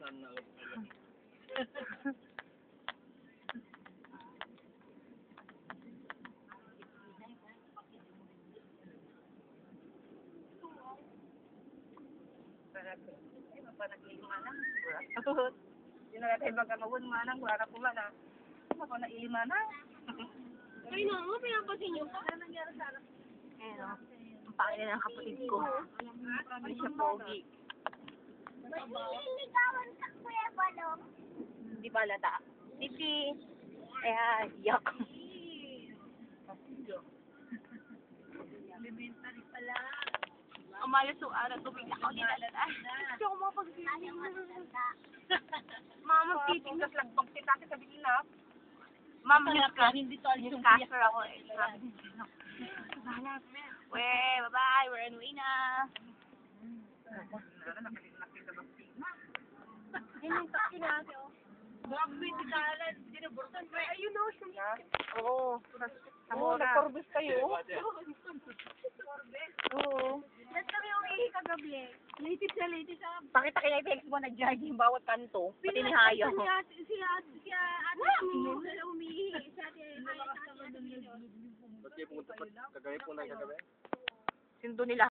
Tuhod. Hindi na natin magkamawin manang, wala po man ah. Ano ko na ilimana? Ay, no, mo, pinapasin niyo. Ano nangyari sa anak? Ayun o. Ang pangin ng kapatid ko. Hindi siya pogi. Sa Kuya Balong. Hindi ba lata? Titi. Ayan, yak. Elementary pala. Umalis yung araw, tubig ako nilalala. Gusto ko mapag-swimming. Mama, titing tas lang pag titake sa bilinap. Ma'am, newscaster. Ako eh. We, bye-bye. We're on way na. Dinabursan pa. Ayun, siya. Oo. Oo, nagkorbis kayo. Oo. Ba't kami umihi kagabi? Native sa native sa... Pakita kaya yung mo, nag-jogging bawat kanto. Pati ni Hayo. Si ate, si ate, si ate, sila umihi. Si ate, ay, sa ate, Ba't kayo pumunta kagabi po na kagabi? Sindo nila